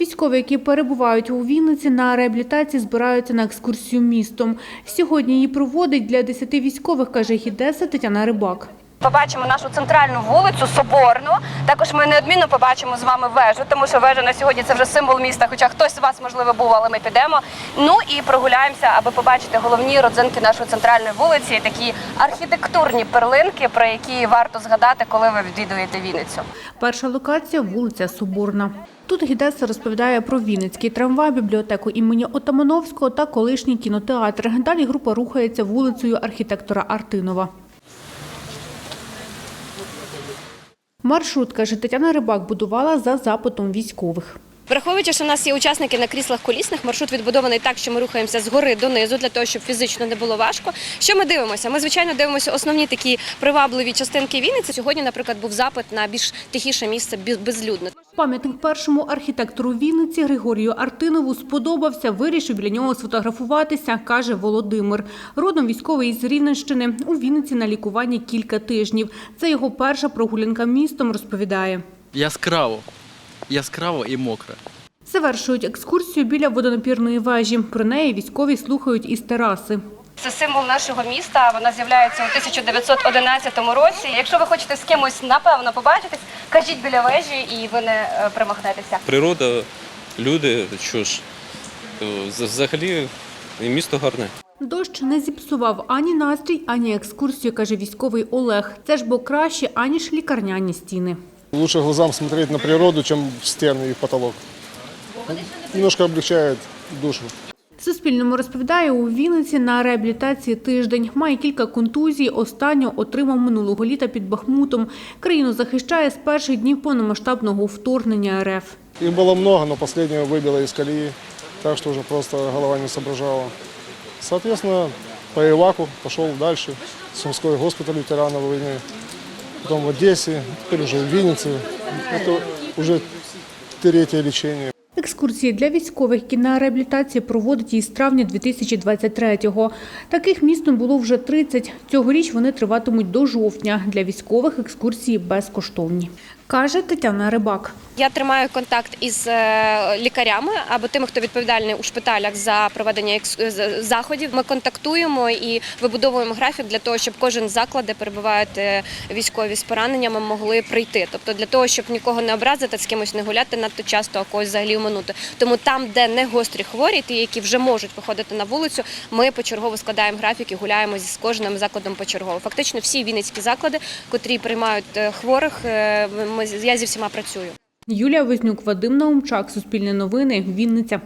Військові, які перебувають у Вінниці на реабілітації, збираються на екскурсію містом. Сьогодні її проводить для 10 військових, каже гідеса Тетяна Рибак. Побачимо нашу центральну вулицю Соборну. Також ми неодмінно побачимо з вами вежу, тому що вежа на сьогодні це вже символ міста. Хоча хтось з вас можливо був, але ми підемо. Ну і прогуляємося, аби побачити головні родзинки нашої центральної вулиці, такі архітектурні перлинки, про які варто згадати, коли ви відвідуєте Вінницю. Перша локація – вулиця Соборна. Тут гідеса розповідає про Вінницький трамвай, бібліотеку імені Отамановського та колишній кінотеатр. Далі група рухається вулицею архітектора Артинова. Маршрут, каже Тетяна Рибак, будувала за запитом військових. Враховуючи, що в нас є учасники на кріслах колісних, маршрут відбудований так, що ми рухаємося згори донизу для того, щоб фізично не було важко. Що ми дивимося? Ми звичайно дивимося основні такі привабливі частинки Вінниці. Сьогодні, наприклад, був запит на більш тихіше місце без- безлюдне. Пам'ятник першому архітектору Вінниці Григорію Артинову сподобався, вирішив біля нього сфотографуватися, каже Володимир. Родом військовий із Рівненщини. У Вінниці на лікуванні кілька тижнів. Це його перша прогулянка містом, розповідає. Яскраво. Яскраво і мокре. Завершують екскурсію біля водонапірної вежі. Про неї військові слухають із тераси. Це символ нашого міста. Вона з'являється у 1911 році. Якщо ви хочете з кимось напевно побачитись, кажіть біля вежі, і ви не е, примахнетеся. Природа, люди, що ж, е, взагалі і місто гарне. Дощ не зіпсував ані настрій, ані екскурсію, каже військовий Олег. Це ж бо краще, аніж лікарняні стіни. Лучше глазам смотреть на природу, чем в стены и в потолок. Немножко облегчает душу. Суспільному розповідає, у Вінниці на реабілітації тиждень. Має кілька контузій. Останню отримав минулого літа під Бахмутом. Країну захищає з перших днів повномасштабного вторгнення РФ. Их было много, но последнего выбило из колеи, так что уже просто голова не соображала. Соответственно, по Иваку пошел дальше, в Сумской госпиталь ветеранов войны, потом в Одессе, теперь уже в Виннице. Это уже третье лечение. Екскурсії для військових, які реабілітації проводить із травня 2023-го. Таких містом було вже 30. Цьогоріч вони триватимуть до жовтня. Для військових екскурсії безкоштовні. Каже Тетяна Рибак. Я тримаю контакт із е, лікарями або тими, хто відповідальний у шпиталях за проведення заходів. Ми контактуємо і вибудовуємо графік для того, щоб кожен заклад, де перебувають е, військові з пораненнями, могли прийти. Тобто для того, щоб нікого не образити, з кимось не гуляти надто часто, а когось взагалі оминути. Тому там, де не гострі хворі, ті, які вже можуть виходити на вулицю, ми почергово складаємо графік і гуляємо з кожним закладом почергово. Фактично, всі вінницькі заклади, котрі приймають е, хворих, я зі всіма працюю. Юлія Вознюк, Вадим Наумчак, Суспільне новини, Вінниця.